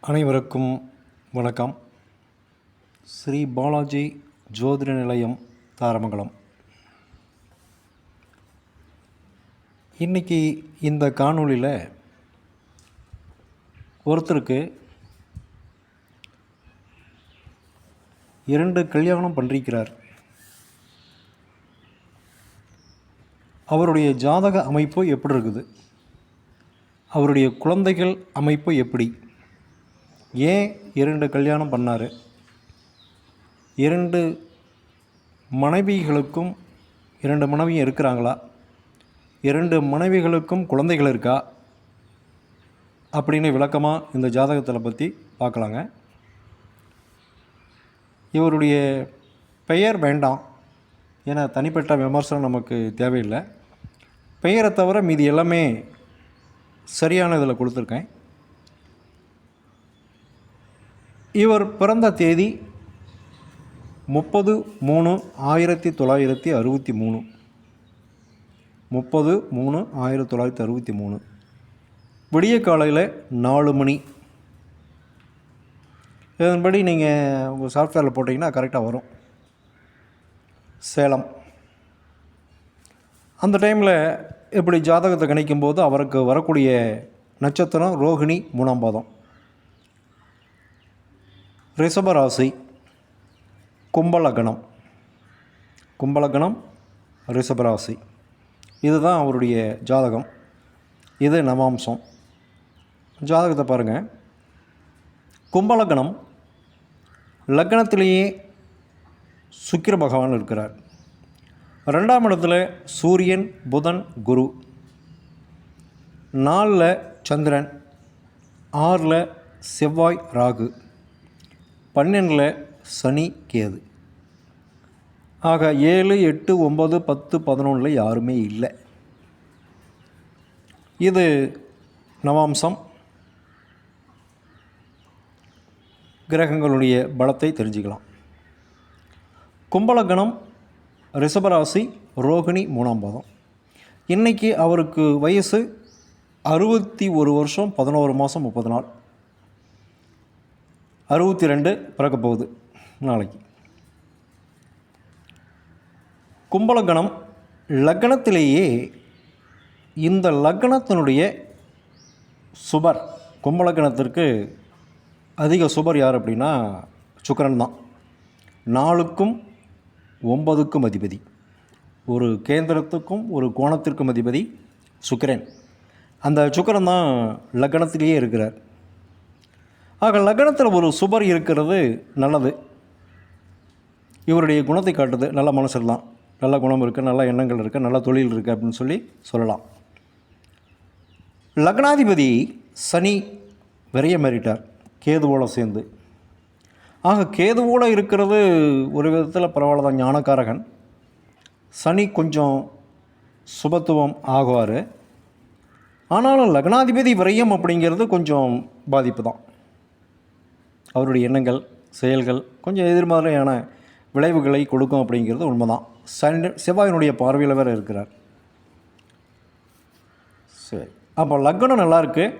அனைவருக்கும் வணக்கம். ஸ்ரீ பாலாஜி ஜோதிட நிலையம் தாரமங்கலம். இன்றைக்கி இந்த காணொளியில் ஒருத்தருக்கு இரண்டு கல்யாணம் பண்ணிருக்கிறார். அவருடைய ஜாதக அமைப்பு எப்படி இருக்குது? அவருடைய குழந்தைகள் அமைப்பு எப்படி? ஏன் இரண்டு கல்யாணம் பண்ணார்? இரண்டு மனைவிகளுக்கும் இரண்டு மனைவியும் இருக்கிறாங்களா? இரண்டு மனைவிகளுக்கும் குழந்தைகள் இருக்கா? அப்படின்னு விளக்கமாக இந்த ஜாதகத்தில் பற்றி பார்க்கலாங்க இவருடைய பெயர் வேண்டாம் ஏன்னா தனிப்பட்ட விமர்சனம் நமக்கு தேவையில்லை. பெயரை தவிர மீதி எல்லாமே சரியான இதில் கொடுத்துருக்கேன். இவர் பிறந்த தேதி முப்பது மூணு ஆயிரத்தி தொள்ளாயிரத்தி அறுபத்தி மூணு. முப்பது மூணு ஆயிரத்தி தொள்ளாயிரத்தி அறுபத்தி மூணு. விடிய காலையில் நாலு மணி. இதன்படி நீங்கள் உங்கள் சாஃப்ட்வேரில் போட்டிங்கன்னா கரெக்டாக வரும். சேலம். அந்த டைமில் இப்படி ஜாதகத்தை கணிக்கும்போது அவருக்கு வரக்கூடிய நட்சத்திரம் ரோகிணி மூணாம் பாதம். ரிஷபராசி கும்பலகணம் கும்பலகணம் ரிஷபராசி. இதுதான் அவருடைய ஜாதகம். இது நவாம்சம். ஜாதகத்தை பாருங்கள் கும்பலகணம் லக்னத்திலேயே சுக்கிர பகவான் இருக்கிறார். ரெண்டாம் இடத்துல சூரியன் புதன் குரு. நாலில் சந்திரன் ஆறில் செவ்வாய் ராகு. பன்னெண்டில் சனி கேது. ஆக ஏழு எட்டு ஒம்பது பத்து பதினொன்றில் யாருமே இல்லை. இது நவாம்சம். கிரகங்களுடைய பலத்தை தெரிஞ்சுக்கலாம். கும்பலகணம் ரிஷபராசி ரோகிணி மூணாம் பாதம். இன்றைக்கி அவருக்கு வயசு அறுபத்தி ஒரு வருஷம் பதினோரு மாதம் முப்பது நாள். அறுபத்தி ரெண்டு பிறக்க போகுது நாளைக்கு. கும்பலகணம் லக்னத்திலேயே இந்த லக்னத்தினுடைய சுபர் கும்பலக்கணத்திற்கு அதிக சுபர் யார் அப்படின்னா சுக்கரன் தான். நாலுக்கும் ஒன்பதுக்கும் அதிபதி. ஒரு கேந்திரத்துக்கும் ஒரு கோணத்திற்கும் அதிபதி சுக்கரன். அந்த சுக்கிரன் தான் லக்னத்திலேயே இருக்கிறார். ஆக லக்னத்தில் ஒரு சுபர் இருக்கிறது நல்லது. இவருடைய குணத்தை காட்டுது. நல்ல மனசில் தான். நல்ல குணம் இருக்குது நல்ல எண்ணங்கள் இருக்குது நல்ல தொழில் இருக்குது அப்படின்னு சொல்லி சொல்லலாம். லக்னாதிபதி சனி விரையமேறிட்டார் கேதுவோடு சேர்ந்து. ஆக கேதுவோடு இருக்கிறது ஒரு விதத்தில் பரவாயில்ல தான் ஞானக்காரகன். சனி கொஞ்சம் சுபத்துவம் ஆகுவார். ஆனாலும் லக்னாதிபதி விரயம் அப்படிங்கிறது கொஞ்சம் பாதிப்பு தான் அவருடைய எண்ணங்கள் செயல்கள் கொஞ்சம் எதிர்மறையான விளைவுகளை கொடுக்கும் அப்படிங்கிறது உண்மைதான். சனி செவ்வாயினுடைய பார்வையில் வேறு இருக்கிறார். சரி. அப்போ லக்னம் நல்லா இருக்குது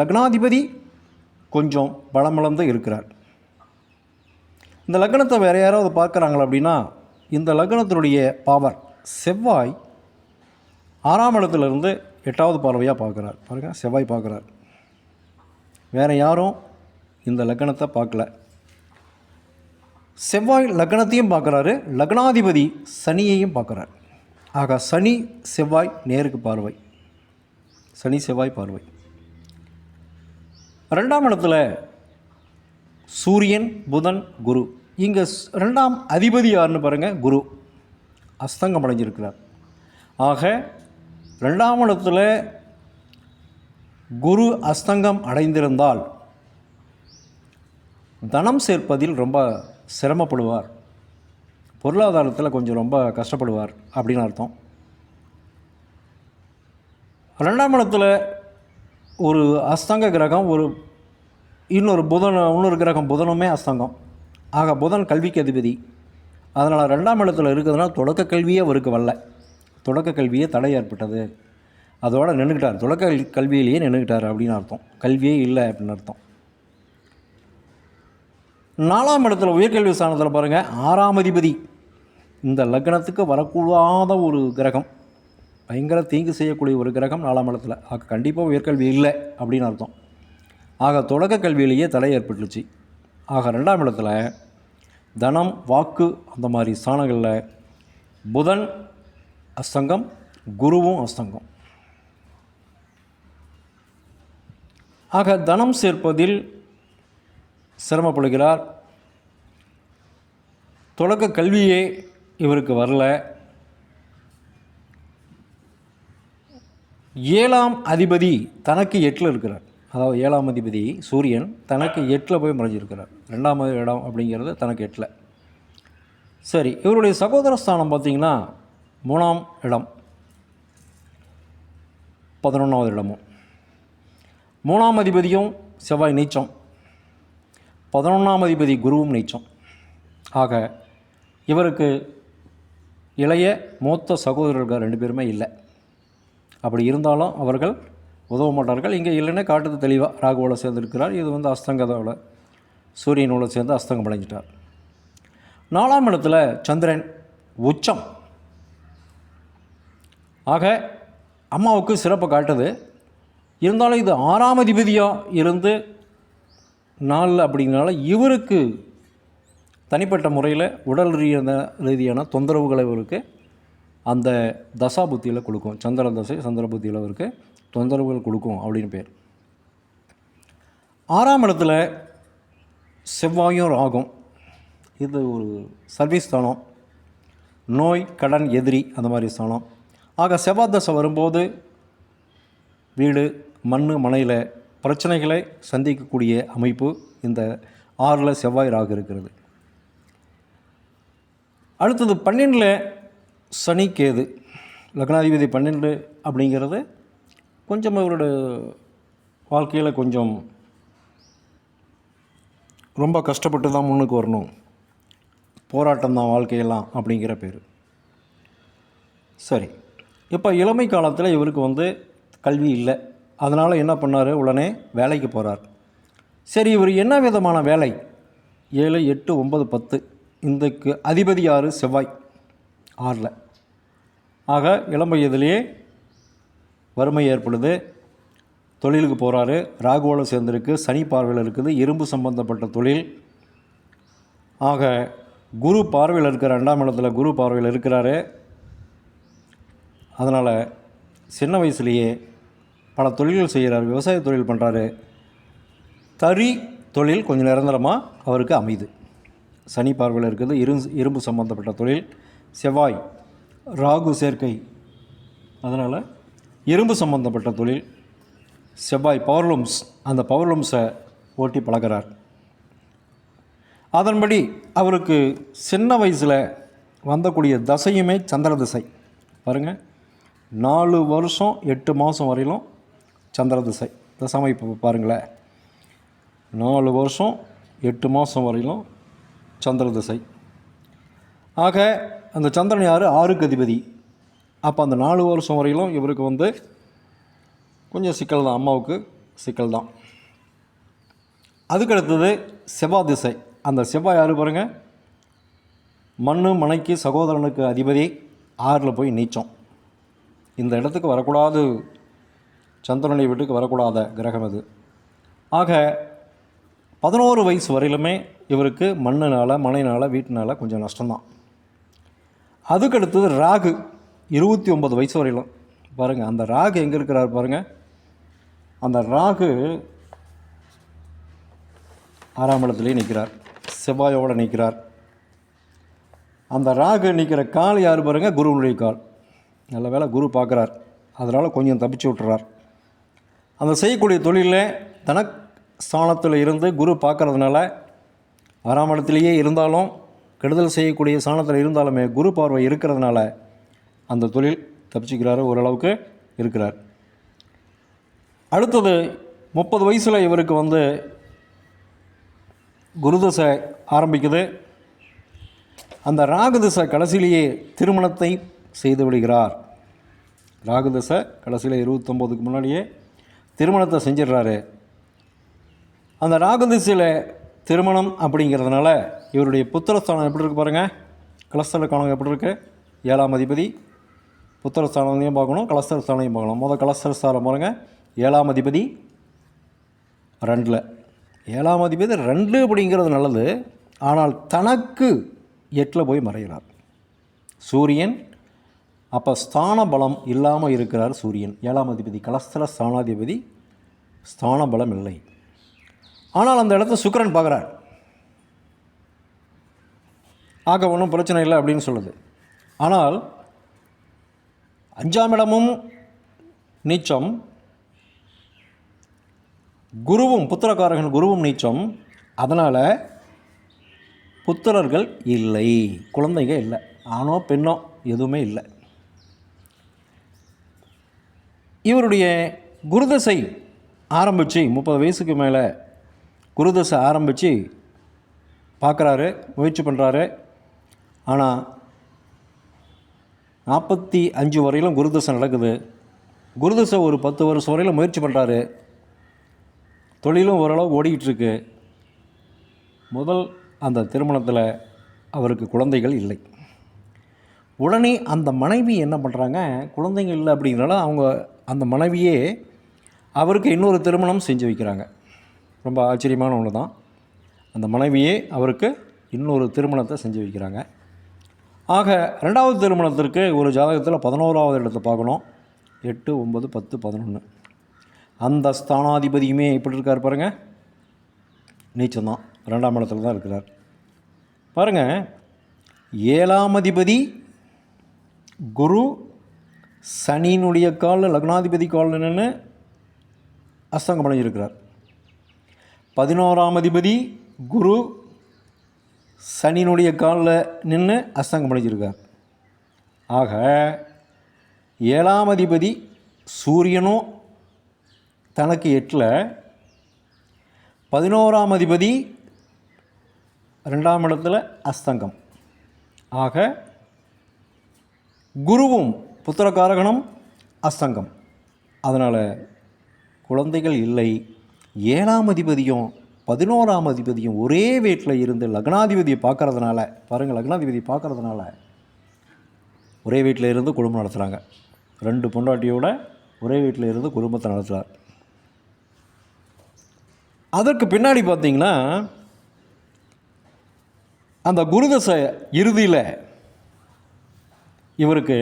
லக்னாதிபதி கொஞ்சம் பலமிழந்து இருக்கிறார். இந்த லக்னத்தை வேறு யாராவது பார்க்குறாங்களா அப்படின்னா இந்த லக்னத்தினுடைய பவர் செவ்வாய் ஆறாம் இடத்துலேருந்து எட்டாவது பார்வையாக பார்க்குறார். பாருங்கள் செவ்வாய் பார்க்குறார். வேறு யாரும் இந்த லக்னத்தை பார்க்கல. செவ்வாய் லக்னத்தையும் பார்க்குறாரு லக்னாதிபதி சனியையும் பார்க்குறார். ஆக சனி செவ்வாய் நேருக்கு பார்வை. சனி செவ்வாய் பார்வை. ரெண்டாம் இடத்துல சூரியன் புதன் குரு. இங்கே ரெண்டாம் அதிபதி யாருன்னு பாருங்கள் குரு. அஸ்தங்கம் அடைஞ்சிருக்கிறார். ஆக ரெண்டாம் இடத்துல குரு அஸ்தங்கம் அடைந்திருந்தால் தனம் சேர்ப்பதில் ரொம்ப சிரமப்படுவார். பொருளாதாரத்தில் கொஞ்சம் ரொம்ப கஷ்டப்படுவார் அப்படின்னு அர்த்தம். ரெண்டாம் இடத்துல ஒரு அஸ்தங்க கிரகம் ஒரு இன்னொரு புதன் இன்னொரு கிரகம் புதனுமே அஸ்தங்கம். ஆக புதன் கல்விக்கு அதிபதி. அதனால் ரெண்டாம் இடத்துல இருக்கிறதுனால தொடக்க கல்வியே அவருக்கு வரல. தொடக்க கல்வியே தடை ஏற்பட்டது. அதோடு நின்றுக்கிட்டார் தொடக்க கல்வியிலேயே நின்றுக்கிட்டார் அப்படின்னு அர்த்தம். கல்வியே இல்லை அப்படின்னு அர்த்தம். நாலாம் இடத்துல உயர்கல்வி ஸ்தானத்தில் பாருங்கள் ஆறாம் அதிபதி. இந்த லக்னத்துக்கு வரக்கூடாத ஒரு கிரகம். பயங்கர தீங்கு செய்யக்கூடிய ஒரு கிரகம் நாலாம் இடத்துல. ஆக கண்டிப்பாக உயர்கல்வி இல்லை அப்படின்னு அர்த்தம். ஆக தொடக்க கல்வியிலேயே தடை ஏற்பட்டுச்சு ஆக ரெண்டாம் இடத்துல தனம் வாக்கு அந்த மாதிரி ஸ்தானங்களில் புதன் அஸ்தங்கம் குருவும் அஸ்தங்கம். ஆக தனம் சேர்ப்பதில் சிரமப்படுகிறார். தொடக்க கல்வியே இவருக்கு வரல. ஏழாம் அதிபதி தனக்கு எட்டில் இருக்கிறார். அதாவது ஏழாம் அதிபதி சூரியன் தனக்கு எட்டில் போய் மறைஞ்சிருக்கிறார். ரெண்டாம் இடம் அப்படிங்கிறது தனக்கு எட்டில். சரி இவருடைய சகோதர ஸ்தானம் பார்த்தீங்கன்னா மூணாம் இடம். பதினொன்றாவது இடமும். மூணாம் அதிபதியும் செவ்வாய் நீச்சம். பதினொன்றாம் அதிபதி குருவும் நீச்சம். ஆக இவருக்கு இளைய மூத்த சகோதரர்கள் ரெண்டு பேருமே இல்லை. அப்படி இருந்தாலும் அவர்கள் உதவ மாட்டார்கள். இங்கே இல்லைன்னா காட்டுது தெளிவாக ராகுவோட சேர்ந்துருக்கிறார். இது வந்து அஸ்தங்கதோட சூரியனோட சேர்ந்து அஸ்தங்கம் அடைஞ்சிட்டார். நாலாம் இடத்துல சந்திரன் உச்சம். ஆக அம்மாவுக்கு சிறப்பை காட்டுது. இருந்தாலும் இது ஆறாம் அதிபதியாக இருந்து நாளில் அப்படிங்கிறனால இவருக்கு தனிப்பட்ட முறையில் உடல் ரீதியான ரீதியான தொந்தரவுகளை இவருக்கு அந்த தசா புத்தியில் கொடுக்கும். சந்திர தசை சந்திர புத்தியில் இவருக்கு தொந்தரவுகள் கொடுக்கும் அப்படின்னு பேர். ஆறாம் இடத்துல செவ்வாயும் ராகும். இது ஒரு சர்வீஸ் ஸ்தானம். நோய் கடன் எதிரி அந்த மாதிரி ஸ்தானம். ஆக செவ்வாய் தசை வரும்போது வீடு மண் மனையில் பிரச்சனைகளை சந்திக்கக்கூடிய அமைப்பு இந்த ஆறில் செவ்வாய் ராகு இருக்கிறது. அடுத்தது பன்னெண்டில் சனி கேது. லக்னாதிபதி பன்னெண்டு அப்படிங்கிறது கொஞ்சம் அவரோட வாழ்க்கையில் கொஞ்சம் ரொம்ப கஷ்டப்பட்டு தான் முன்னுக்கு வரணும். போராட்டம் தான் வாழ்க்கையெல்லாம் அப்படிங்கிற பேர். சரி இப்போ இளமை காலத்தில் இவருக்கு வந்து கல்வி இல்லை. அதனால் என்ன பண்ணார்? உடனே வேலைக்கு போகிறார் சரி இவர் என்ன விதமான வேலை? ஏழு எட்டு ஒன்பது பத்து. இந்தக்கு அதிபதி ஆறு செவ்வாய். ஆறில். ஆக இளம் வயதிலேயே வறுமை ஏற்படுது. தொழிலுக்கு போகிறாரு ராகுவோடு சேர்ந்துருக்கு. சனி பார்வையில் இருக்குது. இரும்பு சம்பந்தப்பட்ட தொழில். ஆக குரு பார்வையில் இருக்கிற ரெண்டாம் இடத்துல குரு பார்வையில் இருக்கிறாரு. அதனால் சின்ன வயசுலேயே பல தொழில்கள் செய்கிறார் விவசாய தொழில் பண்ணுறாரு தறி தொழில் கொஞ்சம் நிரந்தரமாக அவருக்கு அமையுது. சனி பார்வையில் இருக்கிறது இரு இரும்பு சம்பந்தப்பட்ட தொழில். செவ்வாய் ராகு சேர்க்கை. அதனால் இரும்பு சம்பந்தப்பட்ட தொழில். செவ்வாய் பவர்லூம்ஸ் அந்த பவர்லூம்ஸை ஓட்டி பழகிறார். அதன்படி அவருக்கு சின்ன வயசில் வந்தக்கூடிய தசையுமே சந்திர திசை பாருங்கள் நாலு வருஷம் எட்டு மாதம் வரையிலும் சந்திர திசை தசமைப்பு பாருங்களேன். நாலு வருஷம் எட்டு மாதம் வரையிலும் சந்திர திசை ஆக அந்த சந்திரன் யார்? ஆறுக்கு அதிபதி. அப்போ அந்த நாலு வருஷம் வரையிலும் இவருக்கு வந்து கொஞ்சம் சிக்கல் தான். அம்மாவுக்கு சிக்கல் தான். அதுக்கடுத்தது செவ்வாய் திசை அந்த செவ்வாய் யார் பாருங்கள் மண்ணு மனைக்கு சகோதரனுக்கு அதிபதி. ஆறில் போய் நீச்சம். இந்த இடத்துக்கு வரக்கூடாது சந்திரனை வீட்டுக்கு வரக்கூடாத கிரகம் அது. ஆக பதினோரு வயசு வரையிலுமே இவருக்கு மண்ணினால் மனைனால் வீட்டினால் கொஞ்சம் நஷ்டம்தான். அதுக்கடுத்தது ராகு இருபத்தி ஒம்பது வயசு வரையிலும். பாருங்கள் அந்த ராகு எங்கே இருக்கிறார் பாருங்கள் அந்த ராகு ஆறாம் இடத்துலேயே நிற்கிறார். செவ்வாயோடு நிற்கிறார். அந்த ராகு நிற்கிற கால் யார் பாருங்கள் குருவுடைய கால். நல்ல வேளை குரு பார்க்குறார். அதனால் கொஞ்சம் தப்பிச்சு விட்டுறார். அந்த செய்யக்கூடிய தொழிலில் தனக் ஸ்தானத்தில் இருந்து குரு பார்க்குறதுனால ஆறாம் இடத்துலையே இருந்தாலும் கெடுதல் செய்யக்கூடிய ஸ்தானத்தில் இருந்தாலுமே குரு பார்வை இருக்கிறதுனால அந்த தொழில் தப்பிச்சுக்கிறாரு ஓரளவுக்கு இருக்கிறார். அடுத்தது முப்பது வயசில் இவருக்கு வந்து குருதசை ஆரம்பிக்குது. அந்த ராகுதசை கடைசியிலேயே திருமணத்தை செய்து விடுகிறார். ராகுதசை கடைசியில் இருபத்தொம்போதுக்கு முன்னாடியே திருமணத்தை செஞ்சிடுறாரு. அந்த ராகுதிசையில் திருமணம் அப்படிங்கிறதுனால இவருடைய புத்திரஸ்தானம் எப்படி இருக்கு பாருங்கள் கலஸ்தர காலம் எப்படி இருக்குது ஏழாம் அதிபதி. புத்திரஸ்தானத்தையும் பார்க்கணும் கலஸ்தர ஸ்தானையும் பார்க்கணும். முதல் கலஸ்தர ஸ்தானம் பாருங்கள் ஏழாம் அதிபதி ரெண்டில். ஏழாம் அதிபதி ரெண்டு அப்படிங்கிறது நல்லது. ஆனால் தனக்கு எட்டில் போய் மறைகிறார் சூரியன் அப்போ ஸ்தான பலம் இல்லாமல் இருக்கிறார் சூரியன். ஏழாம் அதிபதி கலஸ்தல ஸ்தானாதிபதி ஸ்தான பலம் இல்லை. ஆனால் அந்த இடத்த சுக்கரன் பார்க்குறார். ஆக ஒன்றும் பிரச்சனை இல்லை அப்படின்னு சொல்லுது. ஆனால் அஞ்சாம் இடமும் நீச்சம் குருவும் புத்திரக்காரகன் குருவும் நீச்சம். அதனால் புத்திரர்கள் இல்லை. குழந்தைங்க இல்லை. ஆணோ பெண்ணோ எதுவுமே இல்லை. இவருடைய குருதசை ஆரம்பித்து முப்பது வயசுக்கு மேலே குருதசை ஆரம்பித்து பார்க்குறாரு முயற்சி பண்ணுறாரு ஆனால் நாற்பத்தி அஞ்சு வரையிலும் குருதசை நடக்குது. குருதசை ஒரு பத்து வருஷம் வரையிலும் முயற்சி பண்ணுறாரு தொழிலும் ஓரளவு ஓடிக்கிட்டுருக்கு முதல் அந்த திருமணத்தில் அவருக்கு குழந்தைகள் இல்லை. உடனே அந்த மனைவி என்ன பண்ணுறாங்க குழந்தைங்க இல்லை அப்படிங்கிறனால அவங்க அந்த மனைவியே அவருக்கு இன்னொரு திருமணம் செஞ்சு வைக்கிறாங்க. ரொம்ப ஆச்சரியமான ஒன்று தான் அந்த மனைவியே அவருக்கு இன்னொரு திருமணத்தை செஞ்சு வைக்கிறாங்க. ஆக ரெண்டாவது திருமணத்திற்கு ஒரு ஜாதகத்தில் பதினோராவது இடத்தை பார்க்கணும். எட்டு ஒம்பது பத்து பதினொன்று அந்த ஸ்தானாதிபதியுமே எப்படி இருக்கார் பாருங்கள் நீச்சம்தான். ரெண்டாம் இடத்துல தான் இருக்கிறார். பாருங்கள் ஏழாம் அதிபதி குரு சனியினுடைய காலில் லக்னாதிபதி காலில் நின்று அஸ்தங்கம் அடைஞ்சிருக்கிறார் பதினோராம் அதிபதி குரு சனியினுடைய காலில் நின்று அஸ்தங்கம் அடைஞ்சிருக்கார் ஆக ஏழாம் அதிபதி சூரியனும் தனக்கு எட்டில் பதினோராம் அதிபதி ரெண்டாம் இடத்துல அஸ்தங்கம். ஆக குருவும் புத்திரகாரகணம் அஸ்தங்கம் அதனால் குழந்தைகள் இல்லை. ஏழாம் அதிபதியும் பதினோராம் அதிபதியும் ஒரே வீட்டில் இருந்து லக்னாதிபதியை பார்க்கறதுனால பாருங்கள் லக்னாதிபதி பார்க்கறதுனால ஒரே வீட்டில் இருந்து குடும்பம் நடத்துகிறாங்க ரெண்டு பொண்டாட்டியோட ஒரே வீட்டில் இருந்து குடும்பத்தை நடத்துகிறார் அதற்கு பின்னாடி பார்த்தீங்கன்னா அந்த குருதசை இறுதியில் இவருக்கு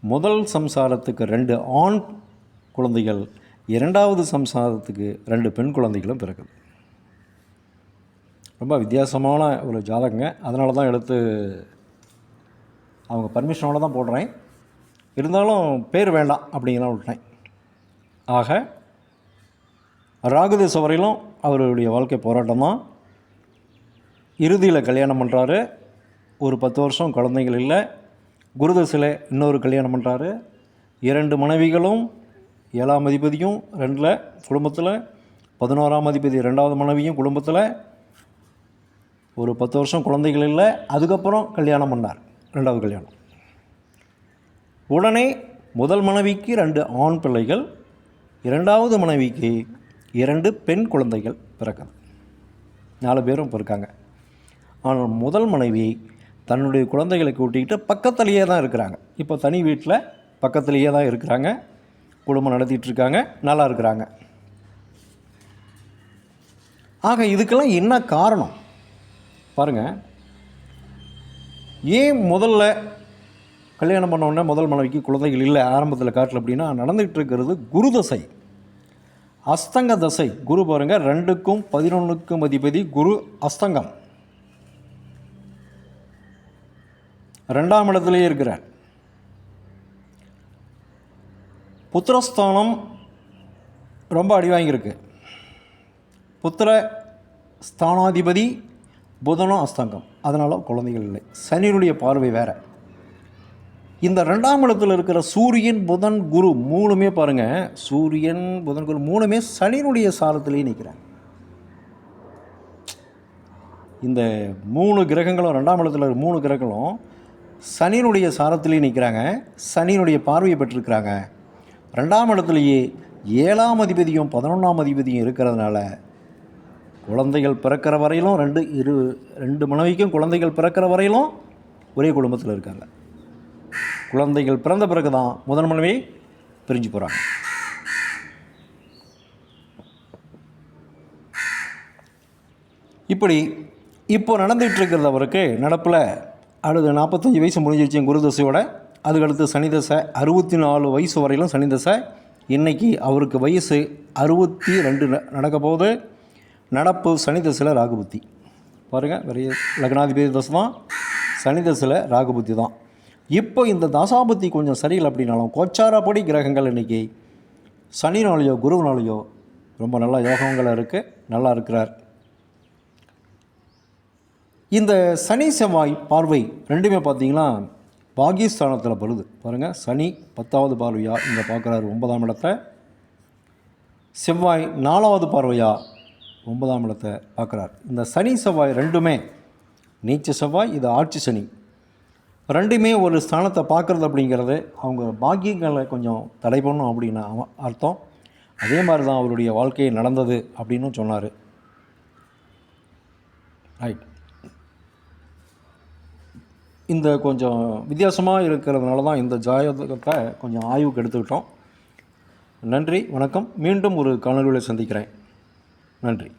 முதல் சம்சாரத்துக்கு ரெண்டு ஆண் குழந்தைகள் இரண்டாவது சம்சாரத்துக்கு ரெண்டு பெண் குழந்தைகளும் பிறக்குது. ரொம்ப வித்தியாசமான ஒரு ஜாதகங்க. அதனால தான் எடுத்து அவங்க பர்மிஷனோட தான் போடுறேன். இருந்தாலும் பேர் வேண்டாம் அப்படிங்கலாம் விட்டேன். ஆக ராகுதேச வரையிலும் அவருடைய வாழ்க்கை போராட்டம் தான். இறுதியில் கல்யாணம் பண்ணுறாரு ஒரு பத்து வருஷம் குழந்தைகள் இல்லை. குருதசில் இன்னொரு கல்யாணம் பண்ணுறாரு இரண்டு மனைவிகளும் ஏழாம் அதிபதியும் ரெண்டில் குடும்பத்தில் பதினோராம் அதிபதி ரெண்டாவது மனைவியும் குடும்பத்தில் ஒரு பத்து வருஷம் குழந்தைகள் இல்லை. அதுக்கப்புறம் கல்யாணம் பண்ணார் ரெண்டாவது கல்யாணம். உடனே முதல் மனைவிக்கு ரெண்டு ஆண் பிள்ளைகள் இரண்டாவது மனைவிக்கு இரண்டு பெண் குழந்தைகள் பிறக்குது. நாலு பேரும் பிறக்காங்க ஆனால் முதல் மனைவி தன்னுடைய குழந்தைகளை கூட்டிக்கிட்டு பக்கத்துலேயே தான் இருக்கிறாங்க. இப்போ தனி வீட்டில் பக்கத்துலேயே தான் இருக்கிறாங்க. குடும்பம் நடத்திட்டுருக்காங்க. நல்லா இருக்கிறாங்க. ஆக இதுக்கெல்லாம் என்ன காரணம்? பாருங்கள் ஏன் முதல்ல கல்யாணம் பண்ண முதல் மனைவிக்கு குழந்தைகள் இல்லை? ஆரம்பத்தில் காட்டில் அப்படின்னா நடந்துகிட்டு இருக்கிறது குரு தசை. அஸ்தங்க தசை. குரு பாருங்க ரெண்டுக்கும் பதினொன்றுக்கும் அதிபதி குரு அஸ்தங்கம். ரெண்டாம் இடத்துலையே இருக்கிறார். புத்திரஸ்தானம் ரொம்ப அடி வாங்கியிருக்கு. புத்திர ஸ்தானாதிபதி புதனும் அஸ்தங்கம். அதனால் குழந்தைகள் இல்லை. சனியினுடைய பார்வை வேறு. இந்த ரெண்டாம் இடத்தில் இருக்கிற சூரியன் புதன் குரு மூணுமே பாருங்கள் சூரியன் புதன் குரு மூணுமே சனியினுடைய சாரத்திலேயே நிற்கிறாங்க இந்த மூணு கிரகங்களும் ரெண்டாம் இடத்துல மூணு கிரகங்களும் சனியினுடைய சாரத்திலேயே நிற்கிறாங்க. சனியினுடைய பார்வையை பெற்றிருக்கிறாங்க. ரெண்டாம் இடத்துலையே ஏழாம் அதிபதியும் பதினொன்றாம் அதிபதியும் இருக்கிறதுனால குழந்தைகள் பிறக்கிற வரையிலும் ரெண்டு இரு ரெண்டு மனைவிக்கும் குழந்தைகள் பிறக்கிற வரையிலும் ஒரே குடும்பத்தில் இருக்காங்க. குழந்தைகள் பிறந்த பிறகு தான் முதன் மனைவி பிரிஞ்சு போகிறாங்க இப்படி இப்போ நடந்துகிட்டு இருக்கிறது அவருக்கு நடப்பில் அடுத்து நாற்பத்தஞ்சு வயசு முடிஞ்சிருச்சு குரு தசையோட அதுக்கடுத்து சனி தசை அறுபத்தி நாலு வயசு வரையிலும் சனி தசை. இன்றைக்கி அவருக்கு வயசு அறுபத்தி ரெண்டு ந- நடக்க போகுது. நடப்பு சனி தசையில் ராகுபுத்தி பாருங்கள் வெறிய லக்னாதிபதி தசை தான். சனி தசையில் ராகுபுத்தி தான். இப்போ இந்த தசாபுத்தி கொஞ்சம் சரியில்லை அப்படின்னாலும் கோச்சாரப்படி கிரகங்கள் இன்றைக்கி சனினாலேயோ குருவினாலேயோ ரொம்ப நல்ல யோகங்களாக இருக்குது நல்லா இருக்கிறார். இந்த சனி செவ்வாய் பார்வை ரெண்டுமே பார்த்தீங்கன்னா பாகிஸ்தானத்தில் வருது பாருங்கள் சனி பத்தாவது பார்வையா? இங்கே பார்க்குறாரு ஒன்பதாம் இடத்த. செவ்வாய் நாலாவது பார்வையா? ஒன்பதாம் இடத்தை பார்க்குறார். இந்த சனி செவ்வாய் ரெண்டுமே நீச்ச செவ்வாய் இது ஆட்சி சனி. ரெண்டுமே ஒரு ஸ்தானத்தை பார்க்குறது அப்படிங்கிறது அவங்க பாக்கியங்களை கொஞ்சம் தடை பண்ணும் அப்படின்னு அர்த்தம். அதே மாதிரி தான் அவருடைய வாழ்க்கை நடந்தது அப்படின்னு சொன்னார். ரைட் இந்த கொஞ்சம் வித்தியாசமாக இருக்கிறதுனால தான் இந்த ஜாதகத்தை கொஞ்சம் ஆய்வுக்கு எடுத்துக்கிட்டோம் நன்றி வணக்கம். மீண்டும் ஒரு காணொலியில் சந்திக்கிறேன். நன்றி.